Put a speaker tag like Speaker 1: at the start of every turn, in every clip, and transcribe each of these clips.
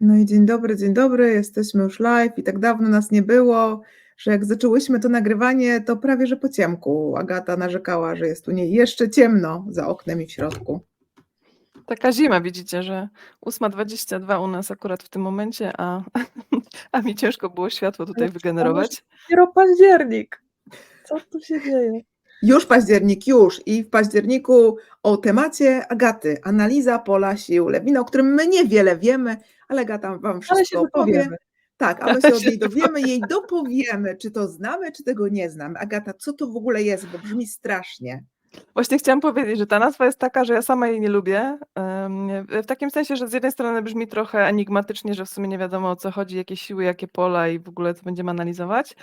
Speaker 1: No i dzień dobry, dzień dobry. Jesteśmy już live i tak dawno nas nie było, że jak zaczęłyśmy to nagrywanie, to prawie że po ciemku. Agata narzekała, że jest tu nie jeszcze ciemno za oknem i w środku.
Speaker 2: Taka zima, widzicie, że 8.22 u nas akurat w tym momencie, a, a mi ciężko było światło tutaj
Speaker 3: Ale
Speaker 2: wygenerować.
Speaker 3: Dopiero październik. Co tu się dzieje?
Speaker 1: Już październik, już. I w październiku o temacie Agaty, analiza pola sił Lewina, o którym my niewiele wiemy, ale Agata wam
Speaker 3: Ale
Speaker 1: wszystko powie.
Speaker 3: dopowiemy.
Speaker 1: Tak, a my się od niej dowiemy, jej dopowiemy, czy to znamy, czy tego nie znamy. Agata, co to w ogóle jest, bo brzmi strasznie.
Speaker 2: Właśnie chciałam powiedzieć, że ta nazwa jest taka, że ja sama jej nie lubię. W takim sensie, że z jednej strony brzmi trochę enigmatycznie, że w sumie nie wiadomo o co chodzi, jakie siły, jakie pola i w ogóle co będziemy analizować.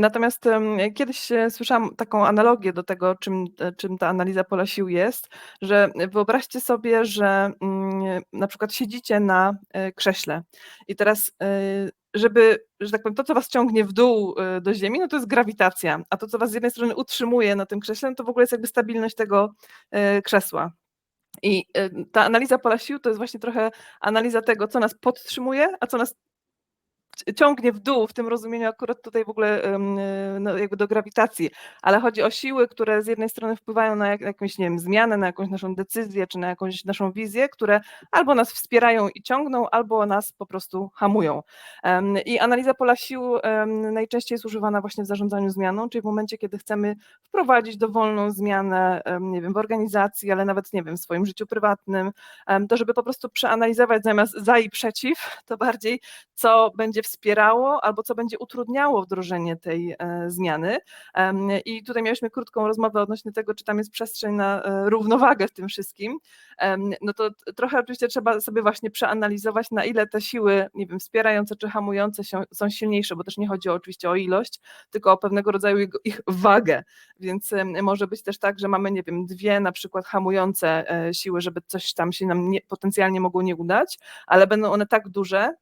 Speaker 2: Natomiast kiedyś e, słyszałam taką analogię do tego, czym, e, czym ta analiza pola sił jest, że wyobraźcie sobie, że mm, na przykład siedzicie na e, krześle i teraz żeby, że tak powiem, to, co was ciągnie w dół y, do ziemi, no to jest grawitacja, a to, co was z jednej strony utrzymuje na tym krześle, no to w ogóle jest jakby stabilność tego y, krzesła. I y, ta analiza pola sił to jest właśnie trochę analiza tego, co nas podtrzymuje, a co nas ciągnie w dół, w tym rozumieniu akurat tutaj w ogóle no, jakby do grawitacji, ale chodzi o siły, które z jednej strony wpływają na jak, jakąś, nie wiem, zmianę, na jakąś naszą decyzję, czy na jakąś naszą wizję, które albo nas wspierają i ciągną, albo nas po prostu hamują. I analiza pola sił najczęściej jest używana właśnie w zarządzaniu zmianą, czyli w momencie, kiedy chcemy wprowadzić dowolną zmianę, nie wiem, w organizacji, ale nawet, nie wiem, w swoim życiu prywatnym, to żeby po prostu przeanalizować zamiast za i przeciw, to bardziej co będzie wspierało albo co będzie utrudniało wdrożenie tej e, zmiany. I tutaj mieliśmy krótką rozmowę odnośnie tego, czy tam jest przestrzeń na e, równowagę w tym wszystkim. No to trochę oczywiście trzeba sobie właśnie przeanalizować, na ile te siły, nie wiem, wspierające czy hamujące się, są silniejsze, bo też nie chodzi oczywiście o ilość, tylko o pewnego rodzaju ich wagę. Więc może być też tak, że mamy, nie wiem, dwie na przykład hamujące e, siły, żeby coś tam się nam nie, potencjalnie mogło nie udać, ale będą one tak duże,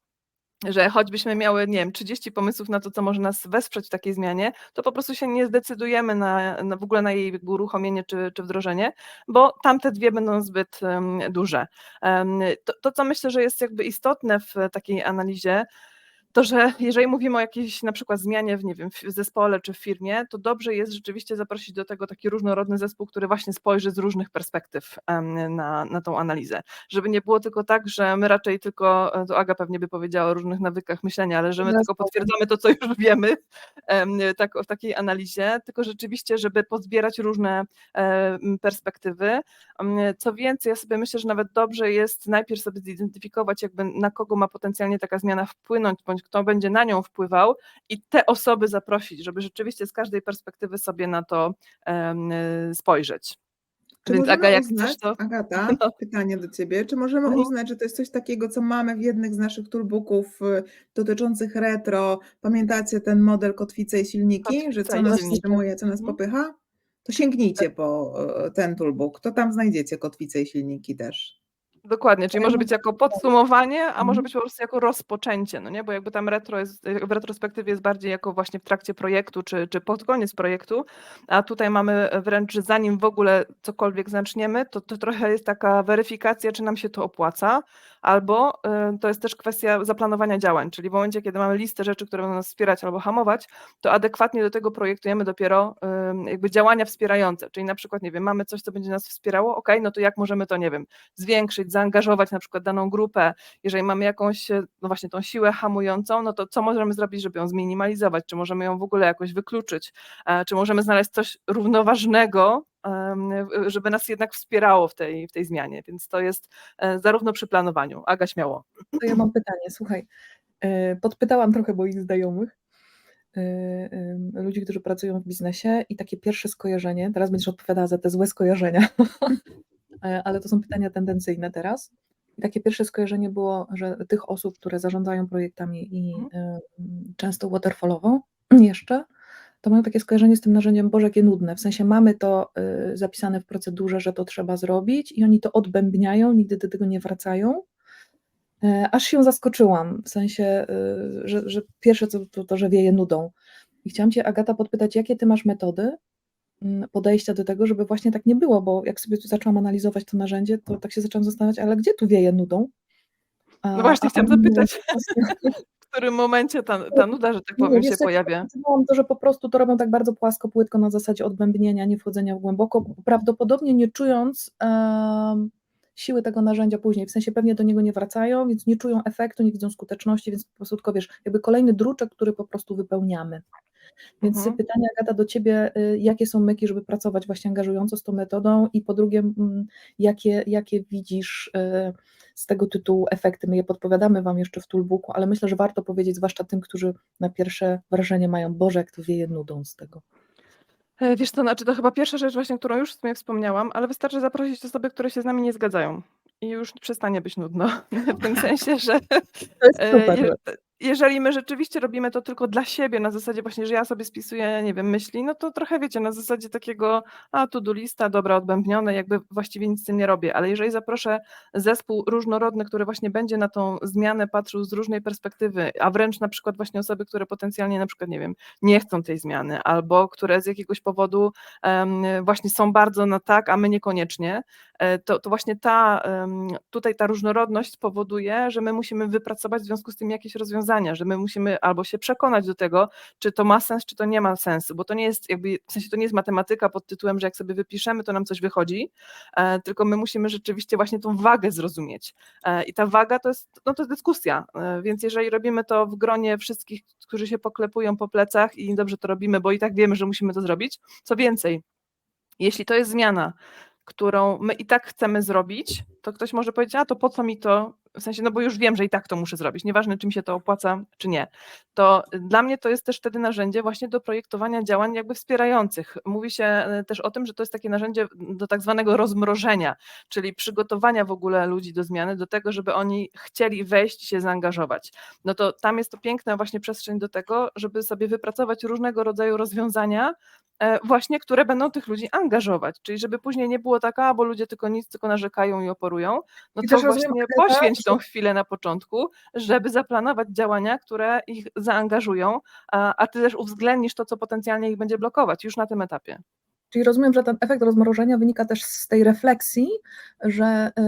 Speaker 2: że choćbyśmy miały, nie wiem, 30 pomysłów na to, co może nas wesprzeć w takiej zmianie, to po prostu się nie zdecydujemy na, na w ogóle na jej uruchomienie czy, czy wdrożenie, bo tamte dwie będą zbyt em, duże. Em, to, to, co myślę, że jest jakby istotne w takiej analizie, to, że jeżeli mówimy o jakiejś na przykład zmianie w, nie wiem, w zespole czy w firmie, to dobrze jest rzeczywiście zaprosić do tego taki różnorodny zespół, który właśnie spojrzy z różnych perspektyw na, na tą analizę. Żeby nie było tylko tak, że my raczej tylko, e, to Aga pewnie by powiedziała o różnych nawykach myślenia, ale że my tylko
Speaker 3: Zgadzam.
Speaker 2: potwierdzamy to, co już wiemy em, tak, w takiej analizie, tylko rzeczywiście, żeby pozbierać różne em, perspektywy. Co więcej, ja sobie myślę, że nawet dobrze jest najpierw sobie zidentyfikować, jakby na kogo ma potencjalnie taka zmiana wpłynąć, bądź kto będzie na nią wpływał i te osoby zaprosić, żeby rzeczywiście z każdej perspektywy sobie na to spojrzeć.
Speaker 1: Czy
Speaker 2: Więc Aga, jak
Speaker 1: uznać,
Speaker 2: chcesz, to...
Speaker 1: Agata,
Speaker 2: No.
Speaker 1: pytanie do Ciebie, czy możemy
Speaker 2: Mhm.
Speaker 1: uznać, że to jest coś takiego, co mamy w jednych z naszych toolbooków y, dotyczących retro? Pamiętacie ten model kotwice i silniki, że
Speaker 2: Kotwica
Speaker 1: co nas wstrzymuje, co nas
Speaker 2: Mhm.
Speaker 1: popycha? To sięgnijcie po y, ten toolbook, to tam znajdziecie kotwice i silniki też.
Speaker 2: Dokładnie, czyli może być jako podsumowanie, a może
Speaker 1: Mhm.
Speaker 2: być po prostu jako rozpoczęcie, no nie? Bo jakby tam retro jest, w retrospektywie jest bardziej jako właśnie w trakcie projektu, czy, czy pod koniec projektu, a tutaj mamy wręcz, że zanim w ogóle cokolwiek zaczniemy, to, to trochę jest taka weryfikacja, czy nam się to opłaca, albo y, to jest też kwestia zaplanowania działań, czyli w momencie, kiedy mamy listę rzeczy, które będą nas wspierać albo hamować, to adekwatnie do tego projektujemy dopiero y, jakby działania wspierające, czyli na przykład, nie wiem, mamy coś, co będzie nas wspierało, ok, no to jak możemy to, nie wiem, zwiększyć, zaangażować na przykład daną grupę, jeżeli mamy jakąś, e, no właśnie tą siłę hamującą, no to co możemy zrobić, żeby ją zminimalizować, czy możemy ją w ogóle jakoś wykluczyć, e, czy możemy znaleźć coś równoważnego, żeby nas jednak wspierało w tej, w tej zmianie, więc to jest e, zarówno przy planowaniu. Aga, śmiało.
Speaker 3: To ja mam pytanie, słuchaj. e, Podpytałam trochę moich znajomych, e, ludzi, którzy pracują w biznesie i takie pierwsze skojarzenie, teraz będziesz odpowiadała za te złe skojarzenia, ale to są pytania tendencyjne teraz. I takie pierwsze skojarzenie było, że tych osób, które zarządzają projektami i
Speaker 2: Mhm.
Speaker 3: często waterfallowo jeszcze, to mają takie skojarzenie z tym narzędziem, Boże, jakie nudne. W sensie mamy to y, zapisane w procedurze, że to trzeba zrobić i oni to odbębniają, nigdy do tego nie wracają. E, Aż się zaskoczyłam, w sensie, y, że, że pierwsze co to, to, że wieje nudą. I chciałam Cię, Agata, podpytać, jakie Ty masz metody mm, podejścia do tego, żeby właśnie tak nie było, bo jak sobie tu zaczęłam analizować to narzędzie, to tak się zaczęłam zastanawiać, ale gdzie tu wieje nudą? A,
Speaker 2: No właśnie chciałam zapytać, którym momencie ta ta nuda, że tak
Speaker 3: nie,
Speaker 2: powiem, się pojawia?
Speaker 3: to, że po prostu to robią tak bardzo płasko, płytko na zasadzie odbębnienia, nie wchodzenia w głęboko, prawdopodobnie nie czując, siły tego narzędzia później, w sensie pewnie do niego nie wracają, więc nie czują efektu, nie widzą skuteczności, więc po prostu tylko wiesz, jakby kolejny druczek, który po prostu wypełniamy. Więc
Speaker 2: Mhm.
Speaker 3: pytanie Agata do Ciebie, y, jakie są myki, żeby pracować właśnie angażująco z tą metodą i po drugie, mm, jakie, jakie widzisz y, z tego tytułu efekty? My je podpowiadamy Wam jeszcze w toolbooku, ale myślę, że warto powiedzieć, zwłaszcza tym, którzy na pierwsze wrażenie mają, Boże, jak to wieje nudą z tego.
Speaker 2: E, Wiesz co, znaczy to chyba pierwsza rzecz właśnie, którą już w sumie wspomniałam, ale wystarczy zaprosić osoby, które się z nami nie zgadzają i już przestanie być nudno. W tym sensie, że
Speaker 3: To jest
Speaker 2: e,
Speaker 3: super.
Speaker 2: Je, jeżeli my rzeczywiście robimy to tylko dla siebie, na zasadzie właśnie, że ja sobie spisuję, nie wiem, myśli, no to trochę wiecie, na zasadzie takiego, a tu do lista, dobra, odbębnione, jakby właściwie nic z tym nie robię, ale jeżeli zaproszę zespół różnorodny, który właśnie będzie na tą zmianę patrzył z różnej perspektywy, a wręcz na przykład właśnie osoby, które potencjalnie na przykład, nie wiem, nie chcą tej zmiany, albo które z jakiegoś powodu em, właśnie są bardzo na tak, a my niekoniecznie, e, to, to właśnie ta, em, tutaj ta różnorodność spowoduje, że my musimy wypracować w związku z tym jakieś rozwiązania, że my musimy albo się przekonać do tego, czy to ma sens, czy to nie ma sensu, bo to nie jest jakby, w sensie to nie jest matematyka pod tytułem, że jak sobie wypiszemy, to nam coś wychodzi, e, tylko my musimy rzeczywiście właśnie tą wagę zrozumieć. E, I ta waga to jest, no to jest dyskusja, e, więc jeżeli robimy to w gronie wszystkich, którzy się poklepują po plecach i dobrze to robimy, bo i tak wiemy, że musimy to zrobić, co więcej, jeśli to jest zmiana, którą my i tak chcemy zrobić, to ktoś może powiedzieć, a to po co mi to, w sensie, no bo już wiem, że i tak to muszę zrobić, nieważne czy mi się to opłaca, czy nie. To dla mnie to jest też wtedy narzędzie właśnie do projektowania działań jakby wspierających. Mówi się e, też o tym, że to jest takie narzędzie do tak zwanego rozmrożenia, czyli przygotowania w ogóle ludzi do zmiany, do tego, żeby oni chcieli wejść i się zaangażować. No to tam jest to piękna właśnie przestrzeń do tego, żeby sobie wypracować różnego rodzaju rozwiązania, e, właśnie, które będą tych ludzi angażować, czyli żeby później nie było tak, a bo ludzie tylko nic, tylko narzekają i oporują, no
Speaker 3: I
Speaker 2: to
Speaker 3: rozumiem,
Speaker 2: właśnie
Speaker 3: Agata,
Speaker 2: poświęć tą chwilę na początku, żeby zaplanować działania, które ich zaangażują, a, ty też uwzględnisz to, co potencjalnie ich będzie blokować już na tym etapie.
Speaker 3: Czyli rozumiem, że ten efekt rozmrożenia wynika też z tej refleksji, że y,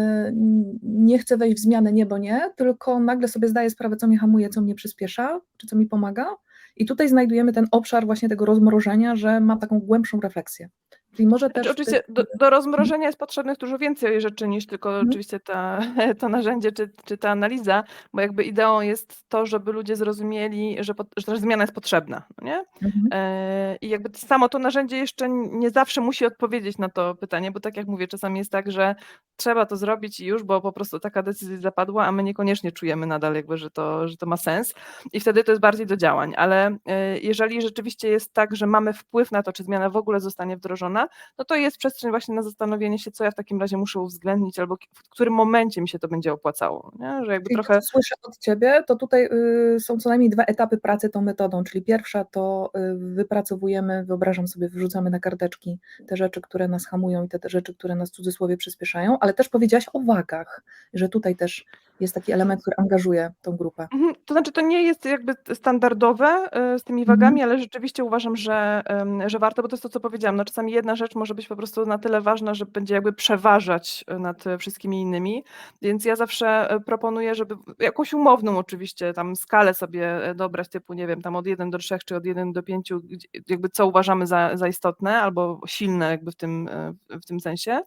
Speaker 3: nie chcę wejść w zmianę nie, bo nie, tylko nagle sobie zdaję sprawę, co mnie hamuje, co mnie przyspiesza, czy co mi pomaga. I tutaj znajdujemy ten obszar właśnie tego rozmrożenia, że mam taką głębszą refleksję. Czyli może też.
Speaker 2: Znaczy, oczywiście do, do rozmrożenia jest potrzebnych dużo więcej rzeczy niż tylko
Speaker 3: Mhm.
Speaker 2: oczywiście ta, to narzędzie czy, czy ta analiza, bo jakby ideą jest to, żeby ludzie zrozumieli, że, pot, że ta zmiana jest potrzebna, no nie?
Speaker 3: Mhm.
Speaker 2: E, I jakby samo to narzędzie jeszcze nie zawsze musi odpowiedzieć na to pytanie, bo tak jak mówię, czasami jest tak, że trzeba to zrobić i już, bo po prostu taka decyzja zapadła, a my niekoniecznie czujemy nadal jakby, że to, że to ma sens i wtedy to jest bardziej do działań, ale e, jeżeli rzeczywiście jest tak, że mamy wpływ na to, czy zmiana w ogóle zostanie wdrożona, no to jest przestrzeń właśnie na zastanowienie się, co ja w takim razie muszę uwzględnić albo w którym momencie mi się to będzie opłacało, nie? że jakby
Speaker 3: Czyli
Speaker 2: trochę...
Speaker 3: słyszę od Ciebie, to tutaj y, są co najmniej dwa etapy pracy tą metodą, czyli pierwsza to y, wypracowujemy, wyobrażam sobie, wrzucamy na karteczki te rzeczy, które nas hamują i te, te rzeczy, które nas w cudzysłowie przyspieszają, ale też powiedziałaś o wagach, że tutaj też jest taki element, który angażuje tą grupę.
Speaker 2: Mhm, To znaczy, to nie jest jakby standardowe y, z tymi wagami, ale rzeczywiście uważam, że, że warto, bo to jest to, co powiedziałam. No, czasami jedna rzecz może być po prostu na tyle ważna, że będzie jakby przeważać y, nad wszystkimi innymi. Więc ja zawsze y, proponuję, żeby jakąś umowną oczywiście tam skalę sobie y, dobrać, typu nie wiem, tam od 1 do 3 czy od 1 do 5, gdzie- jakby co uważamy za, za istotne albo silne jakby w tym, y, w tym sensie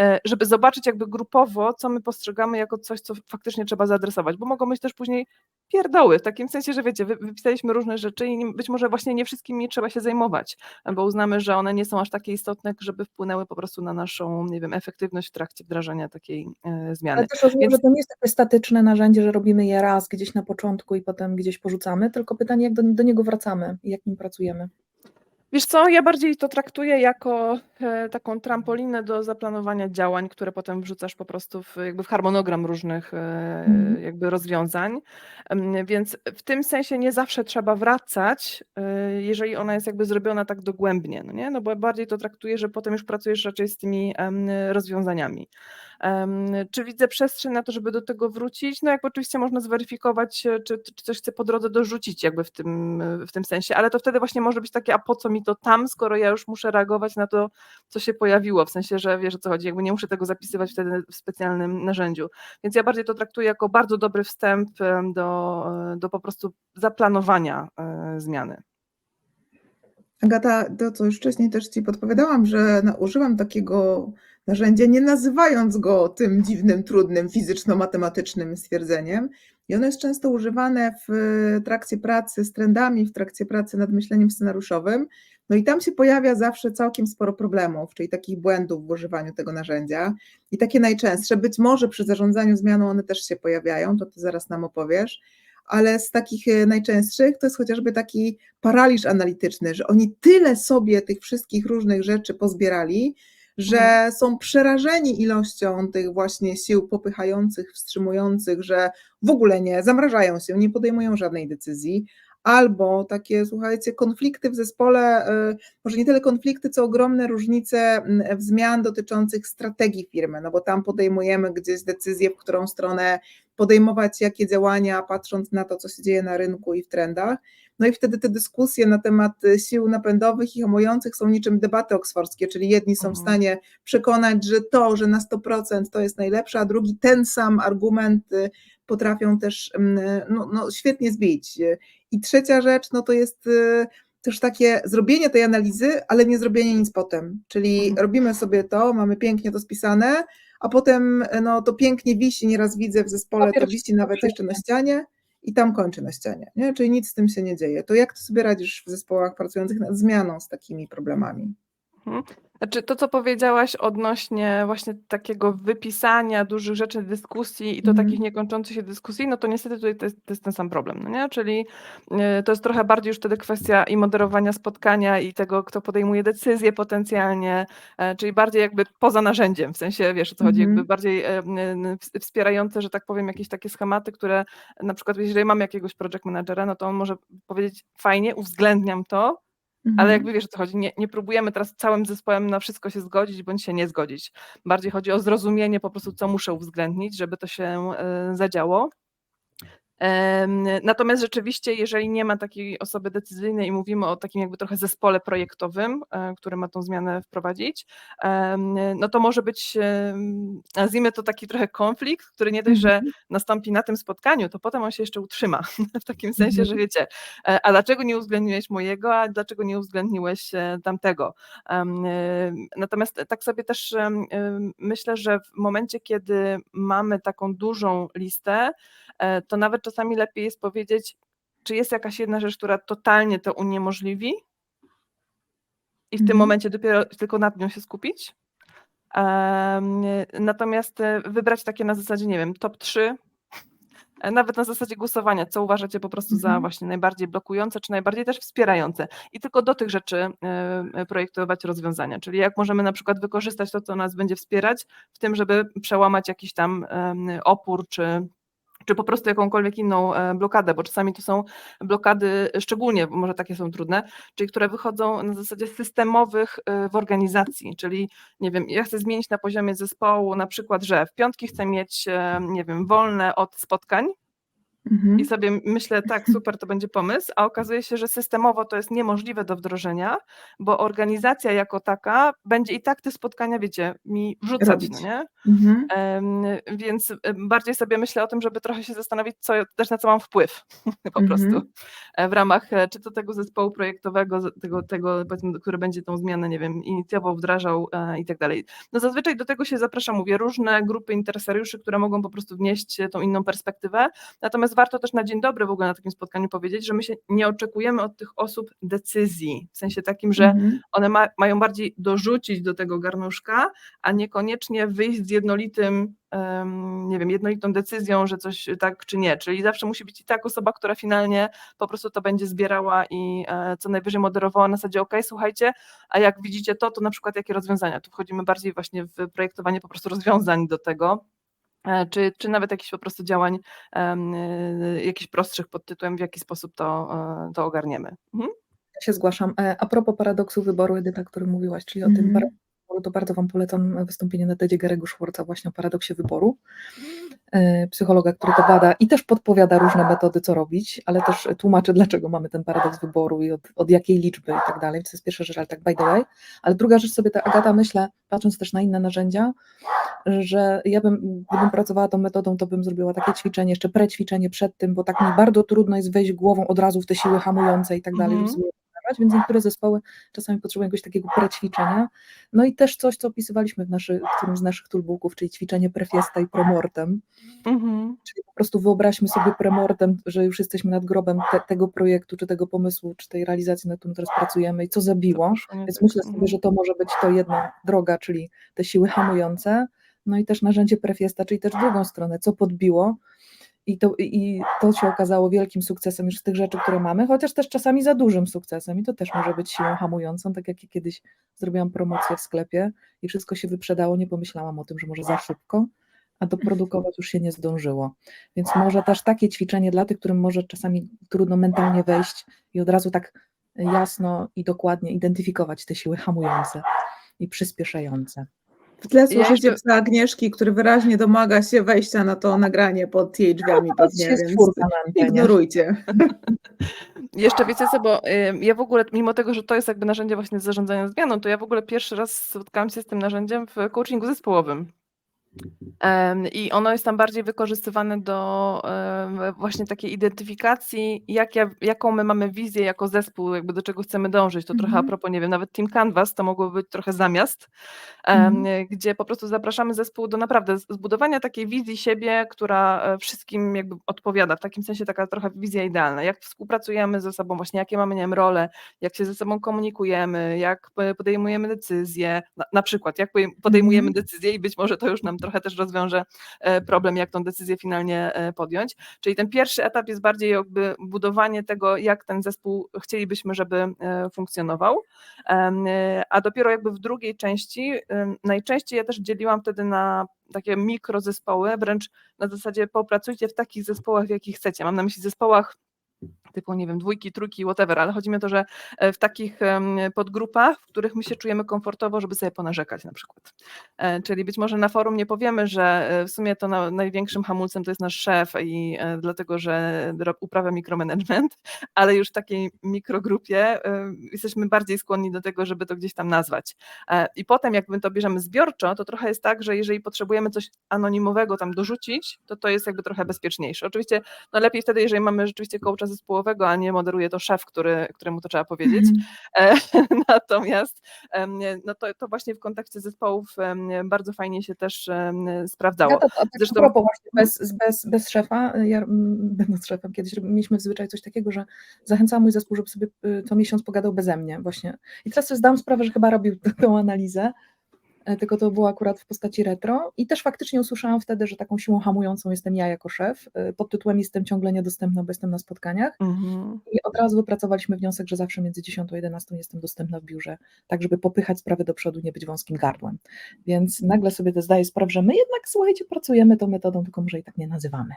Speaker 2: e, żeby zobaczyć jakby grupowo, co my postrzegamy jako coś, co faktycznie trzeba zaadresować, bo mogą być też później pierdoły, w takim sensie, że wiecie, wy- wypisaliśmy różne rzeczy i być może właśnie nie wszystkimi trzeba się zajmować, bo uznamy, że one nie są aż takie istotne, żeby wpłynęły po prostu na naszą, nie wiem, efektywność w trakcie wdrażania takiej e, zmiany.
Speaker 3: Ale też rozumiem,
Speaker 2: Więc-
Speaker 3: że to nie jest takie statyczne narzędzie, że robimy je raz gdzieś na początku i potem gdzieś porzucamy, tylko pytanie, jak do, do niego wracamy i jak nim pracujemy.
Speaker 2: Wiesz co, ja bardziej to traktuję jako e, taką trampolinę do zaplanowania działań, które potem wrzucasz po prostu w, jakby w harmonogram różnych e,
Speaker 3: Mhm.
Speaker 2: jakby rozwiązań. Em, Więc w tym sensie nie zawsze trzeba wracać, e, jeżeli ona jest jakby zrobiona tak dogłębnie, no nie? No bo bardziej to traktuję, że potem już pracujesz raczej z tymi em, rozwiązaniami. Czy widzę przestrzeń na to, żeby do tego wrócić? No jak oczywiście można zweryfikować, e, czy, czy coś chcę po drodze dorzucić jakby w tym, e, w tym sensie, ale to wtedy właśnie może być takie, a po co mi to tam, skoro ja już muszę reagować na to, co się pojawiło, w sensie, że wiesz o co chodzi, jakby nie muszę tego zapisywać wtedy w specjalnym narzędziu. Więc ja bardziej to traktuję jako bardzo dobry wstęp do, e, do po prostu zaplanowania zmiany.
Speaker 1: Agata, to co już wcześniej też Ci podpowiadałam, że no, użyłam takiego narzędzia, nie nazywając go tym dziwnym, trudnym, fizyczno-matematycznym stwierdzeniem. I ono jest często używane w trakcie pracy z trendami, w trakcie pracy nad myśleniem scenariuszowym. No i tam się pojawia zawsze całkiem sporo problemów, czyli takich błędów w używaniu tego narzędzia. I takie najczęstsze, być może przy zarządzaniu zmianą one też się pojawiają, to Ty zaraz nam opowiesz ale z takich e, najczęstszych to jest chociażby taki paraliż analityczny, że oni tyle sobie tych wszystkich różnych rzeczy pozbierali, że są przerażeni ilością tych właśnie sił popychających, wstrzymujących, że w ogóle nie zamrażają się, nie podejmują żadnej decyzji. Albo takie, słuchajcie, konflikty w zespole, e, może nie tyle konflikty, co ogromne różnice m, w zmian dotyczących strategii firmy, no bo tam podejmujemy gdzieś decyzję, w którą stronę podejmować jakie działania, patrząc na to, co się dzieje na rynku i w trendach. No i wtedy te dyskusje na temat y, sił napędowych i hamujących są niczym debaty oksfordzkie, czyli jedni są w
Speaker 2: Mhm.
Speaker 1: stanie przekonać, że to, że na 100% to jest najlepsze, a drugi ten sam argument y, potrafią też mm, no, no, świetnie zbić. I trzecia rzecz, no to jest y, też takie zrobienie tej analizy, ale nie zrobienie nic potem. Czyli
Speaker 2: Mhm.
Speaker 1: robimy sobie to, mamy pięknie to spisane, a potem no, to pięknie wisi, nieraz widzę w zespole, to wisi nawet jeszcze na ścianie i tam kończy na ścianie, nie? czyli nic z tym się nie dzieje. To jak ty sobie radzisz w zespołach pracujących nad zmianą z takimi problemami?
Speaker 2: Mhm. Znaczy to, co powiedziałaś odnośnie właśnie takiego wypisania dużych rzeczy, dyskusji i to
Speaker 1: Mhm.
Speaker 2: takich niekończących się dyskusji, no to niestety tutaj to jest, to jest ten sam problem, no nie? Czyli y, to jest trochę bardziej już wtedy kwestia i moderowania spotkania i tego, kto podejmuje decyzje potencjalnie, e, czyli bardziej jakby poza narzędziem, w sensie, wiesz o co chodzi,
Speaker 1: Mhm.
Speaker 2: jakby bardziej e, ws- wspierające, że tak powiem, jakieś takie schematy, które na przykład jeżeli mam jakiegoś project managera, no to on może powiedzieć fajnie, uwzględniam to, ale
Speaker 1: Mhm.
Speaker 2: jakby wiesz o co chodzi, nie, nie próbujemy teraz całym zespołem na wszystko się zgodzić bądź się nie zgodzić. Bardziej chodzi o zrozumienie po prostu, co muszę uwzględnić, żeby to się e, zadziało. Natomiast rzeczywiście, jeżeli nie ma takiej osoby decyzyjnej i mówimy o takim jakby trochę zespole projektowym, e, który ma tą zmianę wprowadzić, no to może być, nazwijmy to taki trochę konflikt, który nie dość, że
Speaker 1: Mhm.
Speaker 2: nastąpi na tym spotkaniu, to potem on się jeszcze utrzyma. W takim sensie, że
Speaker 1: Mhm.
Speaker 2: wiecie, e, a dlaczego nie uwzględniłeś mojego, a dlaczego nie uwzględniłeś e, tamtego. Natomiast tak sobie też myślę, że w momencie, kiedy mamy taką dużą listę, to nawet czasami lepiej jest powiedzieć, czy jest jakaś jedna rzecz, która totalnie to uniemożliwi i w tym
Speaker 1: Mhm.
Speaker 2: momencie dopiero tylko nad nią się skupić. Natomiast e, wybrać takie na zasadzie, nie wiem, top 3, e, nawet na zasadzie głosowania, co uważacie po prostu za
Speaker 1: Mhm.
Speaker 2: właśnie najbardziej blokujące, czy najbardziej też wspierające. I tylko do tych rzeczy e, projektować rozwiązania. Czyli jak możemy na przykład wykorzystać to, co nas będzie wspierać w tym, żeby przełamać jakiś tam opór, czy czy po prostu jakąkolwiek inną e, blokadę, bo czasami to są blokady, e, szczególnie, może takie są trudne, czyli które wychodzą na zasadzie systemowych e, w organizacji, czyli nie wiem, ja chcę zmienić na poziomie zespołu na przykład, że w piątki chcę mieć, nie wiem, wolne od spotkań
Speaker 1: Mhm.
Speaker 2: i sobie myślę, tak, super, to będzie pomysł, a okazuje się, że systemowo to jest niemożliwe do wdrożenia, bo organizacja jako taka będzie i tak te spotkania, wiecie, mi wrzucać, no nie?
Speaker 1: Mhm.
Speaker 2: Em, Więc bardziej sobie myślę o tym, żeby trochę się zastanowić, co, też na co mam wpływ po prostu
Speaker 1: Mhm.
Speaker 2: e, w ramach e, czy to tego zespołu projektowego, tego, tego który będzie tą zmianę, nie wiem, inicjował, wdrażał e, i tak dalej. No zazwyczaj do tego się zaprasza, mówię, różne grupy interesariuszy, które mogą po prostu wnieść e, tą inną perspektywę, natomiast warto też na dzień dobry w ogóle na takim spotkaniu powiedzieć, że my się nie oczekujemy od tych osób decyzji, w sensie takim, że
Speaker 1: Mhm.
Speaker 2: one ma, mają bardziej dorzucić do tego garnuszka, a niekoniecznie wyjść z jednolitym, em, nie wiem, jednolitą decyzją, że coś tak czy nie. Czyli zawsze musi być i tak osoba, która finalnie po prostu to będzie zbierała i e, co najwyżej moderowała na zasadzie, ok, słuchajcie, a jak widzicie to, to na przykład jakie rozwiązania? Tu wchodzimy bardziej właśnie w projektowanie po prostu rozwiązań do tego, czy, czy nawet jakichś po prostu działań, y, jakichś prostszych pod tytułem, w jaki sposób to, e, to ogarniemy. Mhm.
Speaker 3: Ja się zgłaszam. E, A propos paradoksu wyboru, Edyta, o którym mówiłaś, czyli o tym
Speaker 1: Mhm.
Speaker 3: paradoksu wyboru, to bardzo Wam polecam wystąpienie na TEDzie Garego Schwartza właśnie o paradoksie wyboru. E, Psychologa, który to bada i też podpowiada różne metody, co robić, ale też tłumaczy, dlaczego mamy ten paradoks wyboru i od, od jakiej liczby i tak dalej. To jest pierwsza rzecz, ale tak by the way. Ale druga rzecz sobie, ta Agata, myślę, patrząc też na inne narzędzia, że ja bym, gdybym pracowała tą metodą, to bym zrobiła takie ćwiczenie, jeszcze prećwiczenie przed tym, bo tak mi bardzo trudno jest wejść głową od razu w te siły hamujące i tak dalej, żeby
Speaker 2: Mhm.
Speaker 3: sobie poznawać, więc niektóre zespoły czasami potrzebują jakiegoś takiego prećwiczenia. No i też coś, co opisywaliśmy w, naszy, w którymś z naszych toolbooków, czyli ćwiczenie prefiesta i premortem,
Speaker 2: Mhm.
Speaker 3: czyli po prostu wyobraźmy sobie premortem, że już jesteśmy nad grobem te, tego projektu, czy tego pomysłu, czy tej realizacji, nad którym teraz pracujemy i co zabiło. Więc myślę sobie, że to może być to jedna droga, czyli te siły hamujące, no i też narzędzie prefiesta, czyli też drugą stronę, co podbiło. I to, I to się okazało wielkim sukcesem już z tych rzeczy, które mamy, chociaż też czasami za dużym sukcesem. I to też może być siłą hamującą, tak jak ja kiedyś zrobiłam promocję w sklepie i wszystko się wyprzedało, nie pomyślałam o tym, że może za szybko, a doprodukować już się nie zdążyło. Więc może też takie ćwiczenie dla tych, którym może czasami trudno mentalnie wejść i od razu tak jasno i dokładnie identyfikować te siły hamujące i przyspieszające.
Speaker 1: W tle słyszycie psa Agnieszki, który wyraźnie domaga się wejścia na to nagranie pod jej drzwiami pewnie, więc ignorujcie.
Speaker 2: Jeszcze wiecie co, bo y, ja w ogóle, mimo tego, że to jest jakby narzędzie właśnie zarządzania zmianą, to ja w ogóle pierwszy raz spotkałam się z tym narzędziem w coachingu zespołowym. I ono jest tam bardziej wykorzystywane do właśnie takiej identyfikacji, jak ja, jaką my mamy wizję jako zespół, jakby do czego chcemy dążyć. To trochę a
Speaker 1: Mhm.
Speaker 2: propos, nie wiem, nawet Team Canvas to mogło być trochę zamiast,
Speaker 1: Mhm.
Speaker 2: gdzie po prostu zapraszamy zespół do naprawdę zbudowania takiej wizji siebie, która e, wszystkim jakby odpowiada, w takim sensie taka trochę wizja idealna, jak współpracujemy ze sobą, właśnie jakie mamy, nie wiem, role, jak się ze sobą komunikujemy, jak e, podejmujemy decyzje, na, na przykład jak podejmujemy
Speaker 1: Mhm.
Speaker 2: decyzję i być może to już nam trochę też rozwiąże e, problem, jak tą decyzję finalnie e, podjąć. Czyli ten pierwszy etap jest bardziej jakby budowanie tego, jak ten zespół chcielibyśmy, żeby e, funkcjonował, a dopiero jakby w drugiej części, najczęściej ja też dzieliłam wtedy na takie mikrozespoły, wręcz na zasadzie popracujcie w takich zespołach, w jakich chcecie. Mam na myśli zespołach typu, nie wiem, dwójki, trójki, whatever, ale chodzi mi o to, że e, w takich podgrupach, w których my się czujemy komfortowo, żeby sobie ponarzekać na przykład. E, Czyli być może na forum nie powiemy, że e, w sumie to na, największym hamulcem to jest nasz szef i dlatego, że uprawia mikromanagement, ale już w takiej mikrogrupie jesteśmy bardziej skłonni do tego, żeby to gdzieś tam nazwać. I potem jak my to bierzemy zbiorczo, to trochę jest tak, że jeżeli potrzebujemy coś anonimowego tam dorzucić, to to jest jakby trochę bezpieczniejsze. Oczywiście no lepiej wtedy, jeżeli mamy rzeczywiście coacha zespołowego, a nie moderuje to szef, który, któremu to trzeba powiedzieć.
Speaker 1: Mhm.
Speaker 2: E, Natomiast no to, to właśnie w kontekście zespołów bardzo fajnie się też sprawdzało.
Speaker 3: Ja to, to, tak
Speaker 2: Zresztą-
Speaker 3: propos bez, bez, bez szefa, ja będąc szefem kiedyś mieliśmy w zwyczaju coś takiego, że zachęcałam mój zespół, żeby sobie y, co miesiąc pogadał beze mnie właśnie. I teraz sobie zdałam sprawę, że chyba robił tą analizę, tylko to było akurat w postaci retro i też faktycznie usłyszałam wtedy, że taką siłą hamującą jestem ja jako szef, y, pod tytułem jestem ciągle niedostępna, bo jestem na spotkaniach
Speaker 2: Mhm.
Speaker 3: i od razu wypracowaliśmy wniosek, że zawsze między 10 a 11 jestem dostępna w biurze, tak żeby popychać sprawy do przodu, nie być wąskim gardłem. Więc nagle sobie to zdaję sprawę, że my jednak, słuchajcie, pracujemy tą metodą, tylko może i tak nie nazywamy.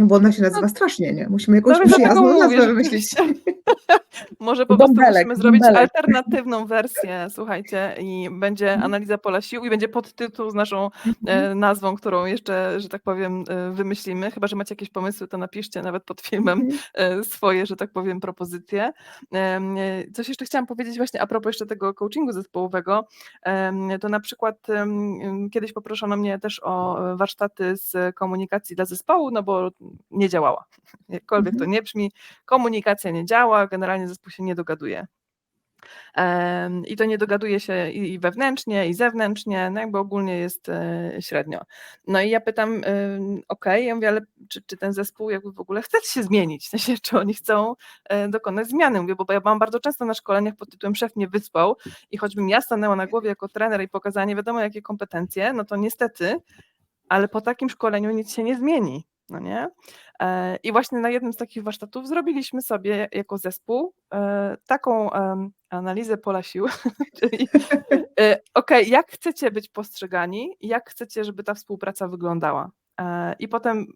Speaker 1: No bo ona się nazywa strasznie, nie? Musimy jakąś
Speaker 2: No więc dlatego
Speaker 1: przyjazną nazwę wymyślić.
Speaker 2: Może po prostu
Speaker 3: Bąbelek,
Speaker 2: musimy zrobić
Speaker 3: bąbelek.
Speaker 2: alternatywną wersję, słuchajcie, i będzie analiza pola sił i będzie podtytuł z naszą e, nazwą, którą jeszcze, że tak powiem, e, wymyślimy. Chyba, że macie jakieś pomysły, to napiszcie nawet pod filmem
Speaker 1: Mhm.
Speaker 2: e, swoje, że tak powiem, propozycje. E, Coś jeszcze chciałam powiedzieć właśnie a propos jeszcze tego coachingu zespołowego, to na przykład kiedyś poproszono mnie też o warsztaty z komunikacji dla zespołu, no bo nie działała. Jakkolwiek to
Speaker 1: Mhm.
Speaker 2: nie brzmi, komunikacja nie działa, generalnie zespół się nie dogaduje. I to nie dogaduje się i wewnętrznie, i zewnętrznie, no jakby ogólnie jest e, średnio. No i ja pytam, ok, ja mówię, ale czy, czy ten zespół jakby w ogóle chce się zmienić, w sensie, czy oni chcą e, dokonać zmiany, mówię, bo ja mam bardzo często na szkoleniach pod tytułem szef mnie wyspał i choćbym ja stanęła na głowie jako trener i pokazała nie wiadomo jakie kompetencje, no to niestety, ale po takim szkoleniu nic się nie zmieni, no nie? E, I właśnie na jednym z takich warsztatów zrobiliśmy sobie jako zespół e, taką analizę pola sił, czyli e, okej, jak chcecie być postrzegani, jak chcecie, żeby ta współpraca wyglądała. I potem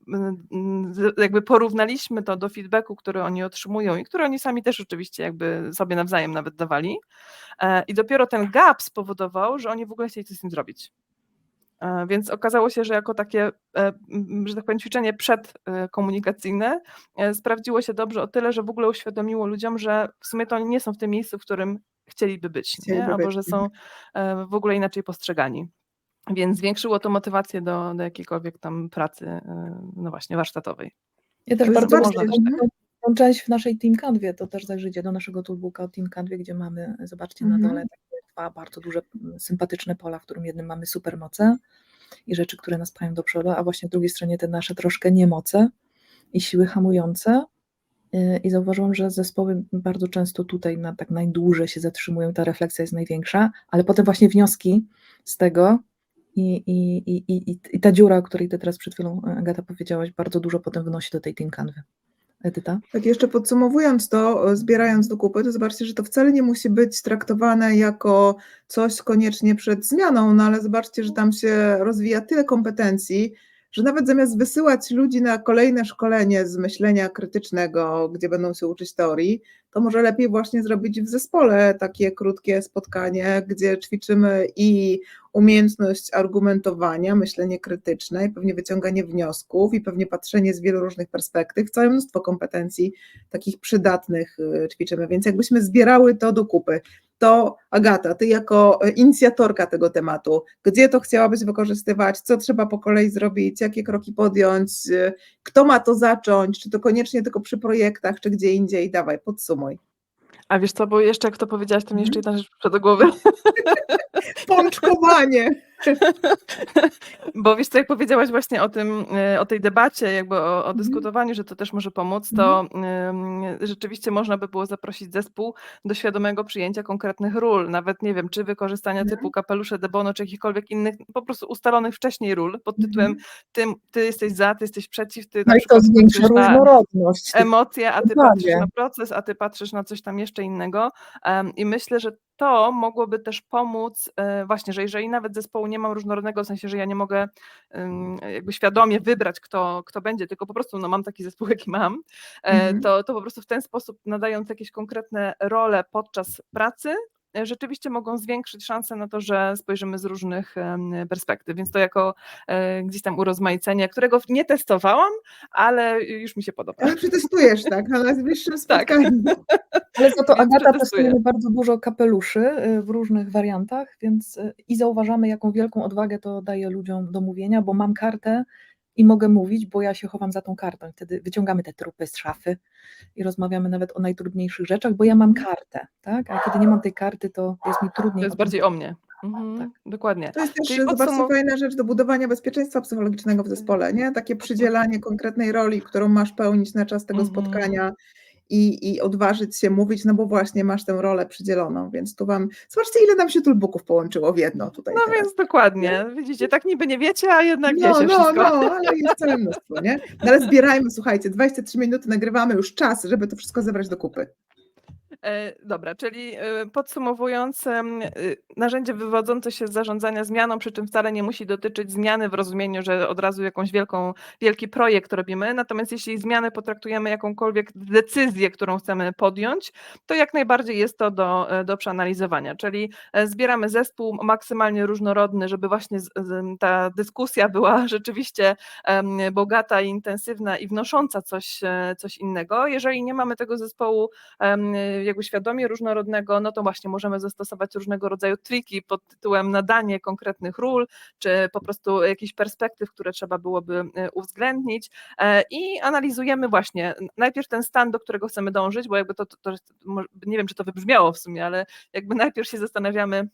Speaker 2: jakby porównaliśmy to do feedbacku, który oni otrzymują i który oni sami też oczywiście jakby sobie nawzajem nawet dawali. I dopiero ten gap spowodował, że oni w ogóle chcieli coś z tym zrobić. E, Więc okazało się, że jako takie, e, że tak powiem, ćwiczenie przedkomunikacyjne e, sprawdziło się dobrze o tyle, że w ogóle uświadomiło ludziom, że w sumie to oni nie są w tym miejscu, w którym chcieliby być?
Speaker 1: Chcieliby
Speaker 2: albo
Speaker 1: być,
Speaker 2: że są e, w ogóle inaczej postrzegani. Więc zwiększyło to motywację do, do jakiejkolwiek tam pracy, no właśnie, warsztatowej.
Speaker 3: Ja też bardzo
Speaker 2: że-
Speaker 3: tą, tą część w naszej Team Canwie, to też zajrzyjcie do naszego toolbooka o Team Canwie, gdzie mamy, zobaczcie na
Speaker 1: Mhm.
Speaker 3: dole takie dwa bardzo duże, sympatyczne pola, w którym jednym mamy supermoce i rzeczy, które nas pchają do przodu, a właśnie w drugiej stronie te nasze troszkę niemoce i siły hamujące. Y, I zauważyłam, że zespoły bardzo często tutaj na tak najdłużej się zatrzymują, ta refleksja jest największa, ale potem właśnie wnioski z tego i, i, i, i, i- ta dziura, o której ty teraz przed chwilą, Agata, powiedziałaś, bardzo dużo potem wnosi do tej Team Canvy. Edyta?
Speaker 1: Tak jeszcze podsumowując to, e, zbierając do kupy, to zobaczcie, że to wcale nie musi być traktowane jako coś koniecznie przed zmianą, no ale zobaczcie, że tam się rozwija tyle kompetencji, że nawet zamiast wysyłać ludzi na kolejne szkolenie z myślenia krytycznego, gdzie będą się uczyć teorii, to może lepiej właśnie zrobić w zespole takie krótkie spotkanie, gdzie ćwiczymy i umiejętność argumentowania, myślenie krytyczne, i pewnie wyciąganie wniosków i pewnie patrzenie z wielu różnych perspektyw, całe mnóstwo kompetencji takich przydatnych y, ćwiczymy. Więc jakbyśmy zbierały to do kupy, to Agata, ty jako y, inicjatorka tego tematu, gdzie to chciałabyś wykorzystywać, co trzeba po kolei zrobić, jakie kroki podjąć, y, kto ma to zacząć, czy to koniecznie tylko przy projektach, czy gdzie indziej, dawaj, podsumuj.
Speaker 2: A wiesz co, bo jeszcze jak to powiedziałaś, to mi jeszcze
Speaker 1: Mhm.
Speaker 2: jedna rzecz do głowy.
Speaker 1: Pączkowanie!
Speaker 2: Bo wiesz co, jak powiedziałaś właśnie o tym, e, o tej debacie, jakby o, o
Speaker 1: Mhm.
Speaker 2: dyskutowaniu, że to też może pomóc, to ym, rzeczywiście można by było zaprosić zespół do świadomego przyjęcia konkretnych ról, nawet nie wiem, czy wykorzystania
Speaker 1: Mhm.
Speaker 2: typu kapelusze de bono, czy jakichkolwiek innych, po prostu ustalonych wcześniej ról pod tytułem
Speaker 1: Mhm.
Speaker 2: ty, ty jesteś za, ty jesteś przeciw, ty
Speaker 3: No i to zwiększa różnorodność.
Speaker 2: emocje, a ty patrzysz na proces, a ty patrzysz na coś tam jeszcze innego. Em, I myślę, że to mogłoby też pomóc, e, właśnie, że jeżeli nawet zespołu nie mam różnorodnego, w sensie, że ja nie mogę em, jakby świadomie wybrać, kto, kto będzie, tylko po prostu no, mam taki zespół, jaki mam, e,
Speaker 1: Mhm.
Speaker 2: to, to po prostu w ten sposób nadając jakieś konkretne role podczas pracy, rzeczywiście mogą zwiększyć szanse na to, że spojrzymy z różnych perspektyw. Więc to jako e, gdzieś tam urozmaicenie, którego nie testowałam, ale już mi się podoba.
Speaker 1: Ale przetestujesz, tak, na najbliższym
Speaker 2: Tak.
Speaker 1: spotkaniu.
Speaker 3: Ale za to
Speaker 2: Więc
Speaker 3: Agata testujemy bardzo dużo kapeluszy y, w różnych wariantach, więc y, i zauważamy, jaką wielką odwagę to daje ludziom do mówienia, bo mam kartę i mogę mówić, bo ja się chowam za tą kartą. Wtedy wyciągamy te trupy z szafy i rozmawiamy nawet o najtrudniejszych rzeczach, bo ja mam kartę, tak? A kiedy nie mam tej karty, to jest mi trudniej.
Speaker 2: To jest bardziej o mnie. Mhm,
Speaker 3: Tak.
Speaker 2: Dokładnie.
Speaker 1: To jest też,
Speaker 2: Czyli podsumow-
Speaker 1: fajna rzecz do budowania bezpieczeństwa psychologicznego w zespole, nie? Takie przydzielanie konkretnej roli, którą masz pełnić na czas tego
Speaker 2: Mhm.
Speaker 1: spotkania i, i odważyć się mówić, no bo właśnie masz tę rolę przydzieloną, więc tu wam, zobaczcie ile nam się toolbooków połączyło w jedno tutaj
Speaker 2: No
Speaker 1: teraz.
Speaker 2: więc dokładnie. Widzicie, tak niby nie wiecie, a jednak
Speaker 1: No,
Speaker 2: wiecie
Speaker 1: no,
Speaker 2: wszystko.
Speaker 1: no, ale jest całe mnóstwo, nie? No ale zbierajmy, słuchajcie, 23 minuty nagrywamy już czas, żeby to wszystko zebrać do kupy.
Speaker 2: E, Dobra, czyli e, podsumowując, e, narzędzie wywodzące się z zarządzania zmianą, przy czym wcale nie musi dotyczyć zmiany w rozumieniu, że od razu jakąś wielką, wielki projekt robimy. Natomiast jeśli zmianę potraktujemy jakąkolwiek decyzję, którą chcemy podjąć, to jak najbardziej jest to do, do przeanalizowania. Czyli zbieramy zespół maksymalnie różnorodny, żeby właśnie ta dyskusja była rzeczywiście bogata intensywna i wnosząca coś, coś innego. Jeżeli nie mamy tego zespołu jakby świadomie różnorodnego, no to właśnie możemy zastosować różnego rodzaju triki pod tytułem nadanie konkretnych ról, czy po prostu jakichś perspektyw, które trzeba byłoby e, uwzględnić. E, i analizujemy właśnie najpierw ten stan, do którego chcemy dążyć, bo jakby to, to, to nie wiem, czy to wybrzmiało w sumie, ale jakby najpierw się zastanawiamy,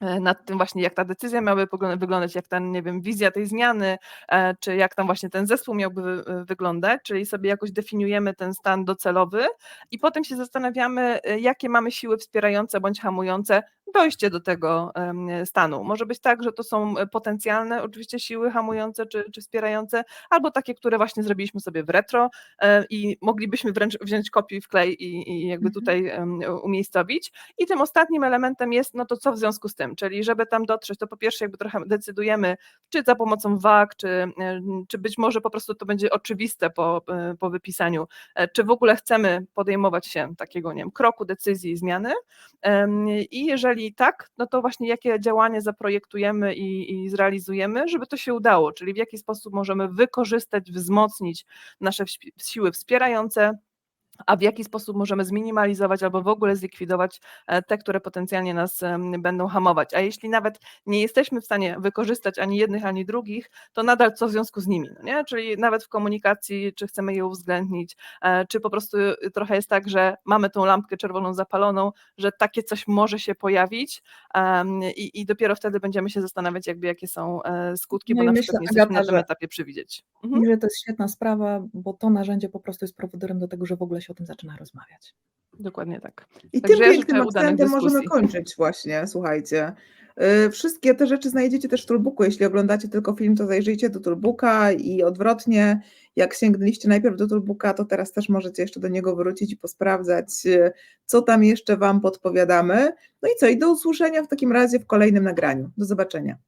Speaker 2: nad tym właśnie, jak ta decyzja miałaby wyglądać, jak ta, nie wiem, wizja tej zmiany, e, czy jak tam właśnie ten zespół miałby wy- wyglądać, czyli sobie jakoś definiujemy ten stan docelowy i potem się zastanawiamy, e, jakie mamy siły wspierające bądź hamujące dojście do tego stanu. Może być tak, że to są potencjalne oczywiście siły hamujące czy, czy wspierające, albo takie, które właśnie zrobiliśmy sobie w retro e, i moglibyśmy wręcz wziąć kopiuj i wklej i, i jakby
Speaker 1: Mhm.
Speaker 2: tutaj umiejscowić. I tym ostatnim elementem jest, no to co w związku z tym, czyli żeby tam dotrzeć, to po pierwsze jakby trochę decydujemy, czy za pomocą WAG, czy, e, czy być może po prostu to będzie oczywiste po, e, po wypisaniu, czy w ogóle chcemy podejmować się takiego, nie wiem, kroku, decyzji, zmiany. I jeżeli tak, no to właśnie jakie działanie zaprojektujemy i, i zrealizujemy, żeby to się udało, czyli w jaki sposób możemy wykorzystać, wzmocnić nasze siły wspierające, a w jaki sposób możemy zminimalizować albo w ogóle zlikwidować e, te, które potencjalnie nas będą hamować. A jeśli nawet nie jesteśmy w stanie wykorzystać ani jednych, ani drugich, to nadal co w związku z nimi, no nie? Czyli nawet w komunikacji, czy chcemy je uwzględnić, e, czy po prostu trochę jest tak, że mamy tą lampkę czerwoną zapaloną, że takie coś może się pojawić i, i dopiero wtedy będziemy się zastanawiać, jakby jakie są e, skutki,
Speaker 3: No
Speaker 2: bo na
Speaker 3: myślę,
Speaker 2: przykład nie jesteśmy
Speaker 3: Agata,
Speaker 2: na tym etapie przewidzieć. Mhm.
Speaker 3: Że to jest świetna sprawa, bo to narzędzie po prostu jest prowodyrem do tego, że w ogóle się o tym zaczyna rozmawiać.
Speaker 2: Dokładnie tak.
Speaker 1: I
Speaker 2: Także
Speaker 1: tym
Speaker 2: ja
Speaker 1: pięknym akcentem możemy kończyć właśnie, słuchajcie. Y, Wszystkie te rzeczy znajdziecie też w Toolbooku. Jeśli oglądacie tylko film, to zajrzyjcie do Toolbooka i odwrotnie, jak sięgnęliście najpierw do Toolbooka, to teraz też możecie jeszcze do niego wrócić i posprawdzać, y, co tam jeszcze Wam podpowiadamy. No i co, i do usłyszenia w takim razie w kolejnym nagraniu. Do zobaczenia.